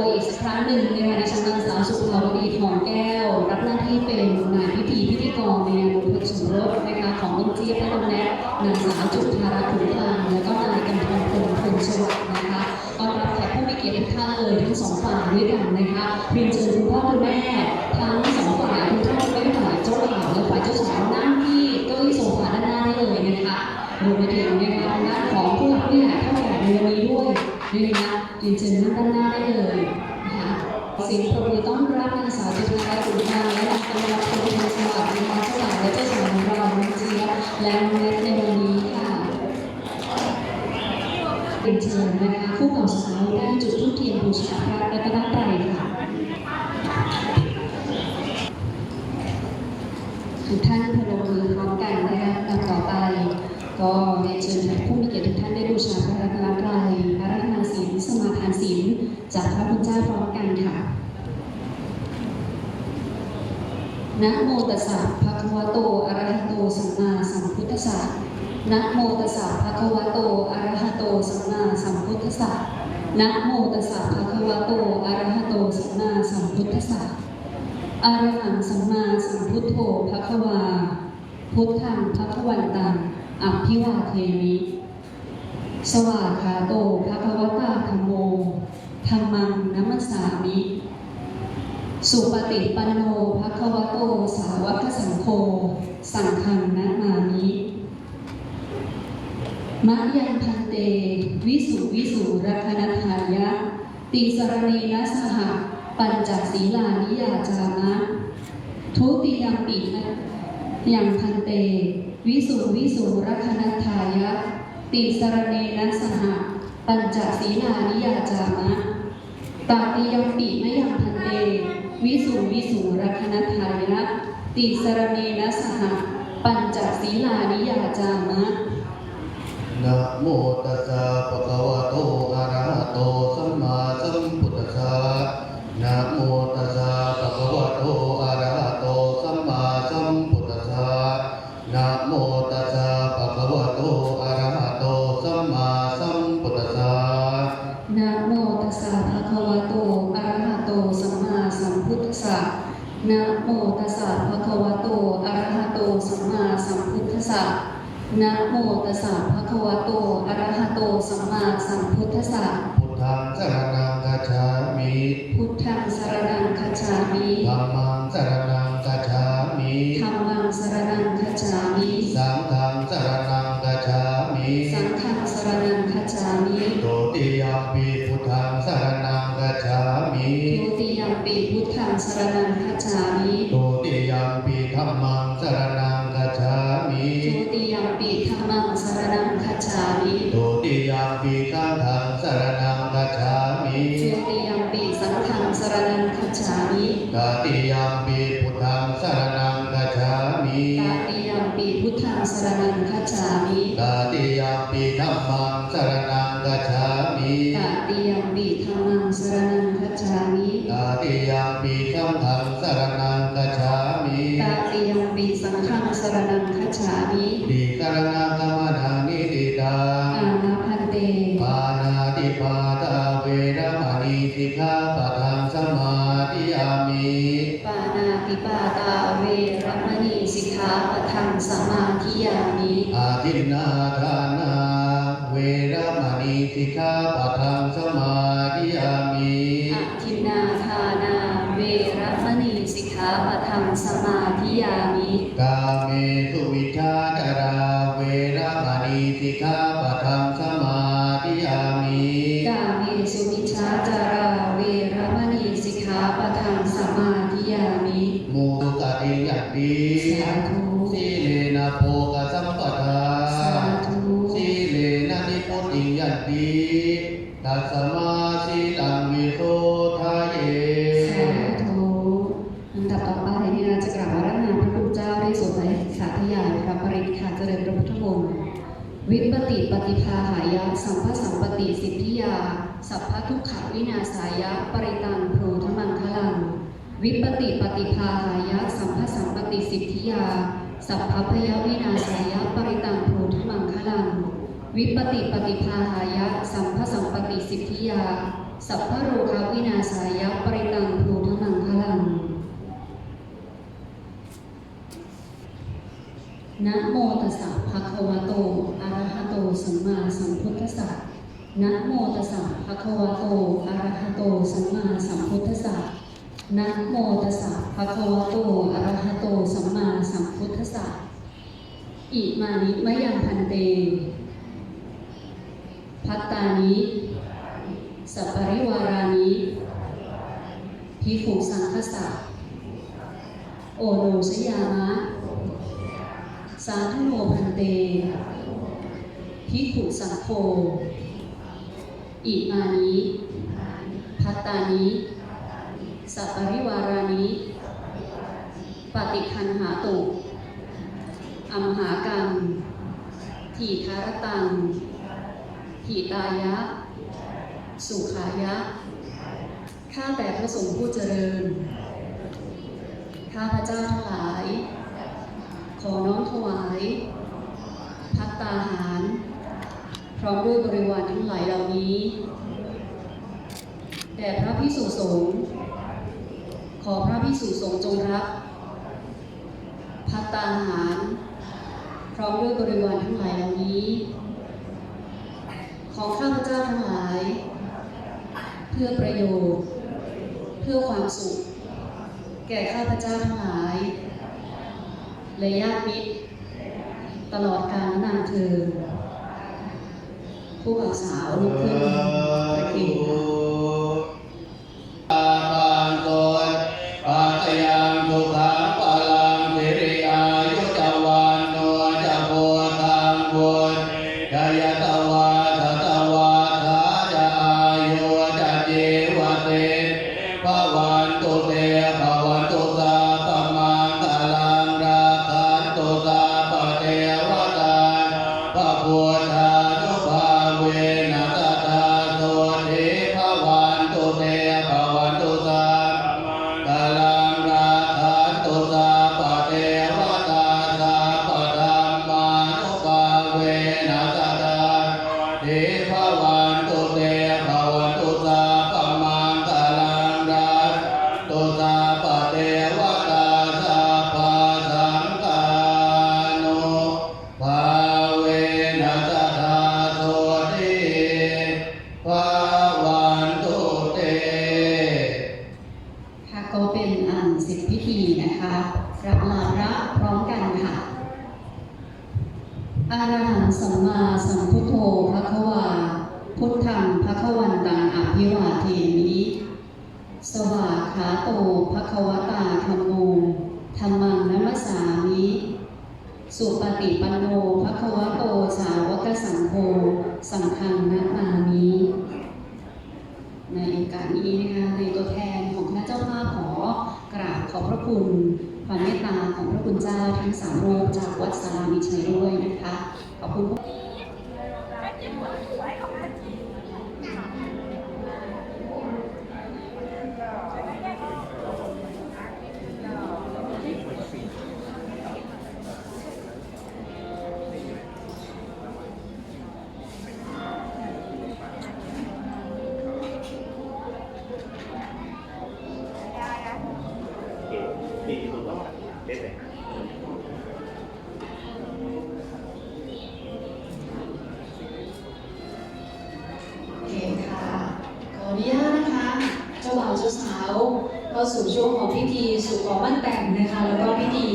ตัวอีกสักครั้งหนึ่งนะคะดิฉันนางสาวสุภาวดีทองแก้ว รับหน้าที่เป็นนายพิธีพิธีกรในงานบุญสมรสนะคะของน้องเจี๊ยบและน้องแนทนางสาวจุฑารัตน์ขุนพลังแล้วก็นายกำพลพลพลสวัสดิ์นะคะต้อนรับแขกผู้มีเกียรติทุกท่านเลยทั้งสองฝ่ายด้วยกันนะคะเรียนเชิญคุณพ่อคุณแม่ทั้งสองฝ่ายคุณท่านไม่ฝ่ายเจ้าบ่าวและฝ่ายเจ้าสาวนั่งที่เก้าอี้โซฟาด้านหน้าได้เลยนะคะรวมไปถึงนะคะทางด้านของผู้หลักผู้ใหญ่เท่าแก่ในวันนี้ด้วยนี่นะคะเรียนเชิญนั่งด้านหน้าได้เลยนะคะ เสียงปรบมือต้อนรับนางสาวจุฬาลัยขุนพลังและนางกำลังพลพลสวัสดิ์นะคะเจ้าบ่าวและเจ้าสาวของเราน้องเจี๊ยบและน้องเนทในวันนี้ค่ะเรียนเชิญนะคะคู่บ่าวสาวได้จุดธูปเทียนบูชาพระรัตนตรัยค่ะทุกท่านพนมมือพร้อมกันนะคะลำต่อไป ก็เรียนเชิญผู้มีเกียรติทุกท่านได้บูชาพระรัตนตรัยพระรัตนศีลสมาทานศีลจากพระพุทธเจ้าพร้อมกั นค่ะโมตัสสะภะคะวะโตอะระหะโตสัมมาสัมพุทธัสสะนะโมตัสสะภะคะวะโตอะระหะโตสัมมาสัมพุทธัสสะนะโมตัสสะภะคะวะโตอะระหะโตสัมมาสัมพุทธัสสะอะระหังสัมมาสัมพุทโธภะคะวา พุทธังภะคะวันตังอภิวาเทมิ สวากขาโตภะคะวะตาธัมโมธัมมังนัมสสามิ สุปฏิปันโนภะคะวะโต สาวกสังโฆ สังฆังนะมามิมะยังพันเต วิสุวิสุรัคณทายะ ติสรณีนสหปัญจศีลานิยาจามะ ทุติยมปินะยังพันเต วิสุวิสุรัคณทายะ ติสรณีนสหปัญจศีลานิยาจามะตาติยมปิมะยังพันเต วิสุวิสุรัคณทายะ ติสรณีนะสหปัญจศีลานิยาจามะนะโมตัสสะภะคะวะโตอะระหะโตสัมมาสัมพุทธัสสะนะโม สัมพุทธัสสะนะโมตัสสะภะคะวะโตอะระหะโตสัมมาสัมพุทธัสสะพุทธังสรณังคัจฉามิพุทธังสรณังคัจฉามิธัมมังสรณังคัจฉามิธัมมังสรณังคัจฉามิสังฆังสรณังคัจฉามิสังฆังสรณังคัจฉามิโตติยัมปิพุทธังสรณังคัจฉามิทุติยัมปิพุทธังสรณังคัจฉามิโต สรณังคัจฉามิโตติยัมปิสังฆังสรณังคัจฉามิทุติยัมปิสังฆังสรณังคัจฉามิตติยัมปิพุทธังสรณังคัจฉามิตาติยัมปิ พุทธังสรณังคัจฉามิตติยัมปิธัมมังสรณังคัจฉามิตาติยัมปิธัมมังสรณังคัจฉามิตติยัมปิสังฆังสรณังคัจฉามิตาติยัมปิสังฆังสรณังคัจฉามิติกรณะกรรมฐานิติตาอานาพันเตปานาติปา สุาสัพพทุกขวินาศายะ ปริตังโพธมังคลัง วิปติปฏิภาหายะ สัมภสัมปติสิทธิยา สัพพพยวินาศายะ ปริตังโพธมังคลัง วิปติปฏิภาหายะ สัมภสัมปติสิทธิยา สัพพะโรคาวินาศายะ ปริตังภูทนังพลังนะโมตัสสะภะคะวะโต อะระหะโต สัมมาสัมพุทธัสสะ นะโมตัสสะภะคะวะโตอะระหะโตสัมมาสัมพุทธัสสะนะโมตัสสะภะคะวะโตอะระหะโตสัมมาสัมพุทธัสสะอิมานิมะยังพันเต พัตตานิ สัปปริวารานิ พิขุสังคสะโอโนชยามะ สาธุโนพันเต พิขุสังโฆ อิมานิพัตตานิสัปริวารานิปฏิคันหาตุอัมหากังทีคารตังทีตายะ สุขายะ ข้าแต่พระสงฆ์ผู้เจริญ ข้าพระเจ้าทั้งหลาย ขอน้อมถวาย พัตตาหาร พร้อมด้วยบริวารทั้งหลายเหล่านี้แด่พระพิสุสงฆ์ขอพระพิสุสงฆ์จงรับพัตตาหาร พร้อมด้วยบริวารทั้งหลายเหล่านี้ ของข้าพเจ้าทั้งหลาย เพื่อประโยชน์ เพื่อความสุข แก่ข้าพเจ้าทั้งหลายและญาติมิตร ตลอดกาลนานเธอ ผู้บ่าวสาวลุกขึ้นประเคนค่ะอาปันโตปัตยังทุกขัง อารหังสัมมาสัมพุทโธภะควา พุทธังภะควันตังอภิวาเทมิสวากขาโตภะควตาธัมโมธัมมังนัมสสามิสุปฏิปันโนภะควะโตสาวกสังโฆสังฆังนะมามิในโอกาสนี้นะคะในตัวแทนของคณะเจ้าภาพขอกราบขอบพระคุณความเมตตาของพระคุณเจ้าทั้งสามรูปจากวัดสารามิชัยด้วย น ก็สู่ช่วงของพิธีสู่ขอมั่นแต่งนะคะ แล้วก็พิธี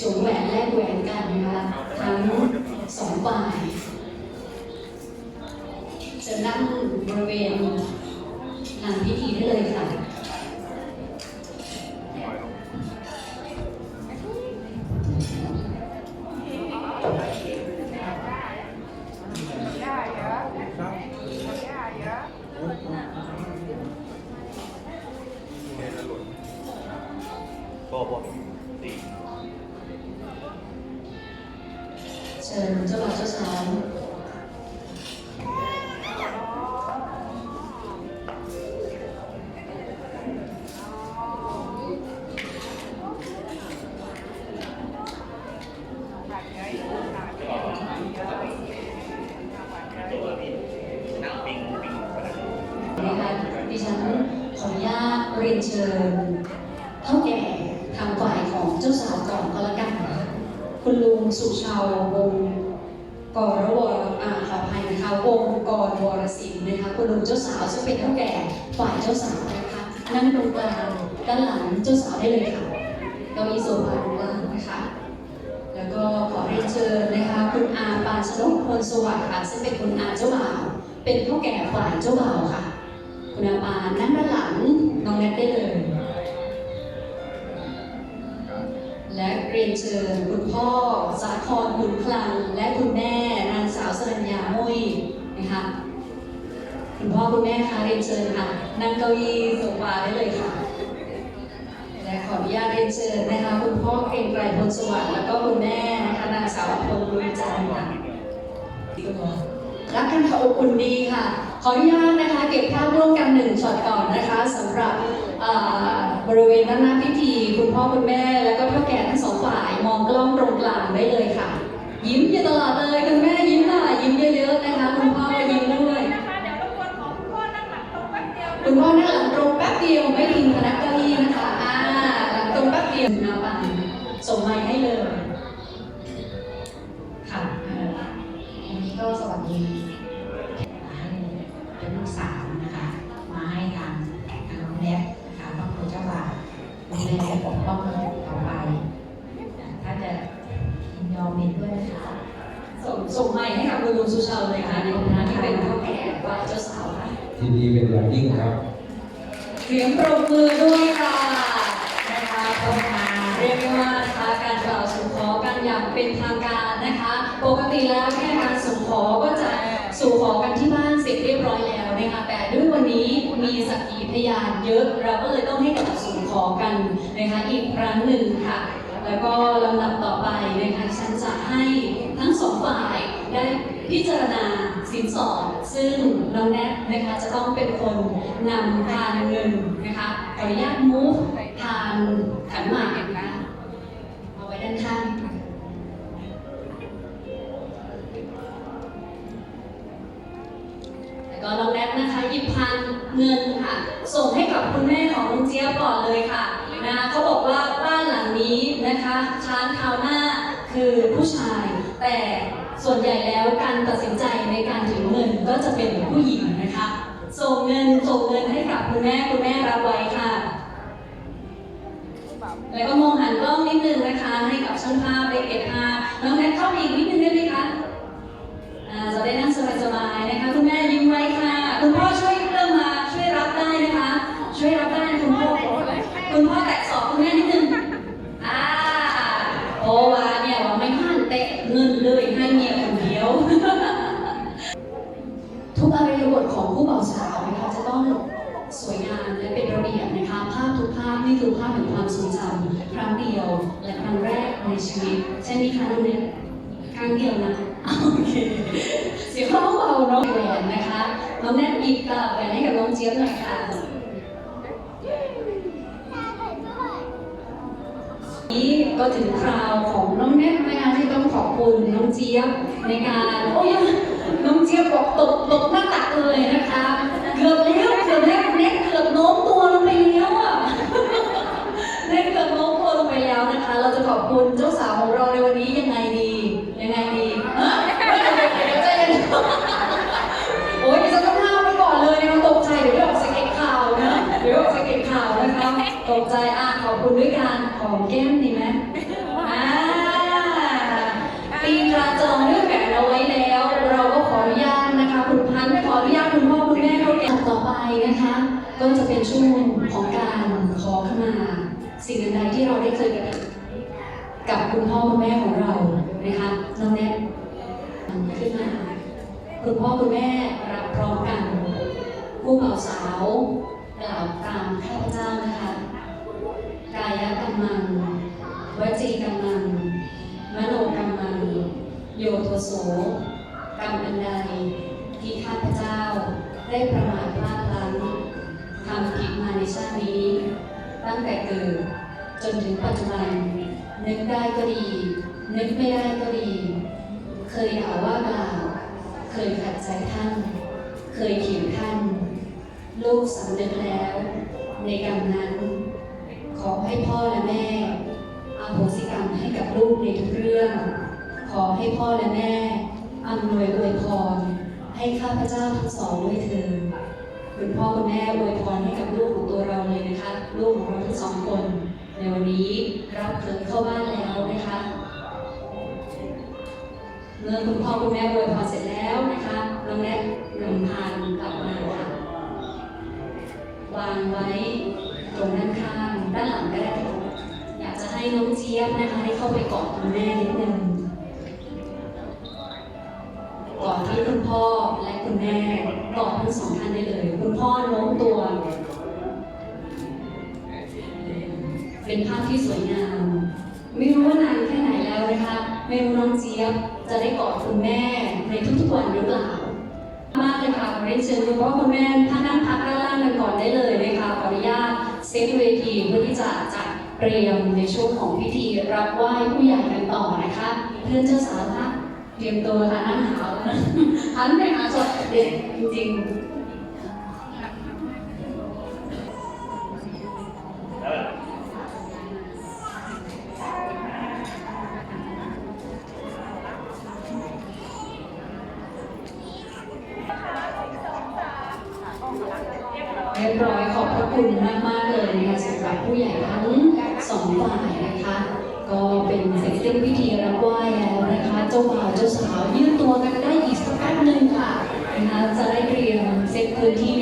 สวมแหวนแลกแหวนกันนะคะทั้งสองฝ่ายจะนั่งบริเวณหลานพิธีได้เลยค่ะก็ บอกดีเชิญเจ้าบ่าวเจ้าสาวตัวพี่นั่งปิงปิงไปแล้วนะคะดิเรียนเชิญเท่าแก่ ของเจ้าสาวก่อนก็แล้วกันคะคุณลุงสุชาววงศ์กรวรอ่าขออภัยนะคะวงศ์กรวรศิลป์นะคะคุณลุงเจ้าสาวซึ่งเป็นเท่าแก่ฝ่ายเจ้าสาวนะคะนั่งตรงกลางด้านหลังเจ้าสาวได้เลยค่ะเก้าอี้โซฟาตรงกลางนะคะแล้วก็ขอเรียนเชิญนะคะคุณอาปานชนกพลสวัสดิ์ค่ะซึ่งเป็นคุณอาเจ้าบ่าวเป็นผู้แก่ฝ่ายเจ้าบ่าวค่ะ คุณอาปานนั่งด้านหลังน้องแนทได้เลย รียนเชิญคุณพ่อ สาครขุนคลัง และคุณแม่นางสาวสรัญญามุยนะคะคุณพ่อคุณแม่คะเรียนเชิญค่ะนั่งเก้าอี้โซฟาได้เลยค่ะและขออนุญาตเรียนเชิญนะคะ คุณพ่อเกรงไกรพลสวัสดิ์แล้วก็คุณแม่นะคะนางสาวอภรบุญจันทร์ค่ะรักกันค่ะอบอุ่นดีค่ะ ขออนุญาตนะคะ เก็บภาพร่วมกันหนึ่งช็อตก่อนนะคะสำหรับ บริเวณด้านหน้าพิธี คุณพ่อคุณแม่ แล้วก็เท่าแก่ทั้งสองฝ่ายมองกล้องตรงกลางได้เลยค่ะ ยิ้มอยู่ตลอดเลยคุณแม่ยิ้มหน่อยยิ้มเยอะๆนะคะคุณพ่อก็ยิ้มด้วยนะคะเดี๋ยวรบกวนของคุณพ่อนั่งหลังตรงแป๊บเดียวคุณพ่อนั่งหลังตรงแป๊บเดียวไม่ทิ้ง ดูแลปกป้องต่อไปถ้าจะยินยอมเห็นด้วยนะคะส่งส่งไมค์ให้กับคุณลุงสุชาเลยค่ะในฐานะที่เป็นพ่อแก่ว่าเจ้าสาวค่ะยินดีเป็นอย่างยิ่งครับเสียงปรบมือด้วยค่ะนะคะก็มาเรียกได้ว่านะคะการกล่าวสู่ขอกันอย่างเป็นทางการนะคะ ปกติแล้วแค่การสู่ขอก็จะสู่ขอกันที่บ้านเสร็จเรียบร้อยแล้วนะคะแต่ด้วยวันนี้มีสักขีพยานเยอะเราก็เลยต้องให้กล่าวสู่ ขอกันนะคะอีกครั้งหนึ่งค่ะ แล้วก็ลำดับต่อไปนะคะฉันจะให้ทั้งสองฝ่ายได้พิจารณาสินสอดซึ่งน้องแนทนะคะจะต้องเป็นคนนำทางเงินนะคะขออนุญาตมูฟทางขันหมาก เงินค่ะ ส่งให้กับคุณแม่ของลุงเจี๊ยบก่อนเลยค่ะนะเขาบอกว่าบ้านหลังนี้นะคะช้างเท้าหน้าคือผู้ชาย แต่ส่วนใหญ่แล้วการตัดสินใจในการถือเงินก็จะเป็นผู้หญิงนะคะ ส่งเงินส่งเงินให้กับคุณแม่คุณแม่รับไว้ค่ะแล้วก็มองหันกล้องนิดนึงนะคะ ให้กับช่างภาพได้เก็บภาพน้องแนทเข้าไปอีกนิดนึงได้ไหมคะจะได้นั่งสบายๆนะคะ คุณแม่ยิ้มไว้ค่ะ คุณพ่อช่วยเริ่มมาช่วยรับได้นะคะ ช่วยรับได้คุณพ่อคุณพ่อแตะสอบคุณแม่นิดนึงอ่าโอวาเนี่ยว่าไม่หันเตะเงินเลยให้เมียคนเดียว ทุกอริยบทของผู้บ่าวสาวนะคะจะต้องสวยงามและเป็นระเบียบนะคะ ภาพทุกภาพนี่คือภาพแห่งความทรงจำครั้งเดียวและครั้งแรกในชีวิตใช่ไหมคะน้องเน็ตครั้งเดียวนะโอเคเสียงเข้าเบาๆเน้องแหวนนะคะน้องแนทหยิบกลับแหวนให้กับน้องเจี๊ยบหน่อยค่ะ ก็ถึงคราวของน้องแนทนะคะที่ต้องขอบคุณน้องเจี๊ยบในการโอ้ยน้องเจี๊ยบบอกตกตกหน้าตักเลยนะคะเกือบแล้วเกือบแล้วแนทเกือบโน้มตัวลงไปแล้วอะได้เกือบโน้มตัวลงไปแล้วนะคะ เราจะขอบคุณ ก็จะเป็นช่วงของการขอขมา สิ่งใดที่เราได้เคยกระทำกับคุณพ่อคุณแม่ของเรานะคะน้องแนทขึ้นมาคุณพ่อคุณแม่รับพร้อมกันผู้บ่าวสาวกล่าวตามข้าพเจ้านะคะกายกรรมังวจีกรรมังมโนกรรมังโยโทโสกรรมอันใดที่ข้าพเจ้าได้ประมาทพลาดพลั้ง ในชาตินี้ ตั้งแต่เกิดจนถึงปัจจุบัน นึกได้ก็ดี นึกไม่ได้ก็ดี เคยด่าว่ากล่าว เคยขัดใจท่าน เคยเขียนท่าน ลูกสำนึกแล้ว ในการมนั้น ขอให้พ่อและแม่อโหสิกรรมให้กับลูกในทุกเรื่อง ขอให้พ่อและแม่อำนวยอวยพรให้ข้าพเจ้าทั้งสองด้วยเถิด คุณพ่อคุณแม่อวยพรให้กับลูกของตัวเราเลยนะคะ ลูกของเราทั้งสองคน ในวันนี้รับเถิดเข้าบ้านแล้วนะคะเมื่อคุณพ่อคุณแม่อวยพรเสร็จแล้วนะคะน้องแนทนำพานกลับมาค่ะวางไว้ตรงด้านข้างด้านหลังก็ได้ค่ะอยากจะให้น้องเจี๊ยบนะคะได้เข้าไปกอดคุณแม่นิดนึง ที่คุณพ่อและคุณแม่กอดทั้งสองท่านได้เลย คุณพ่อโน้มตัว เป็นภาพที่สวยงาม ไม่รู้ว่านานแค่ไหนแล้วนะคะไม่รู้น้องเจี๊ยบจะได้กอดคุณแม่ในทุกๆวันหรือเปล่า มากเลยค่ะขอเรียนเชิญคุณพ่อคุณแม่ท่านนั่งพักด้านล่างกันก่อนได้เลยนะคะขออนุญาตเซตเวทีเพื่อที่จะจัดเตรียมในช่วงของพิธีรับไหว้ผู้ใหญ่กันต่อนะคะ เพื่อนเจ้าสาวคะเต รียมตัวค่ะนั่งหาวนะหันไปหาสดเด็ดจริงเรียบร้อยขอบพระคุณมากมากเลยนะคะสำหรับผู้ใหญ่ทั้งสองฝ่ายนะคะ ก็เป็นเสร็จสิ้นพิธีรับไหว้ เจ้าบ่าวเจ้าสาวยืดตัวกันได้อีกสักแป๊บหนึ่งค่ะนะคะจะได้เตรียมเซตพื้นที่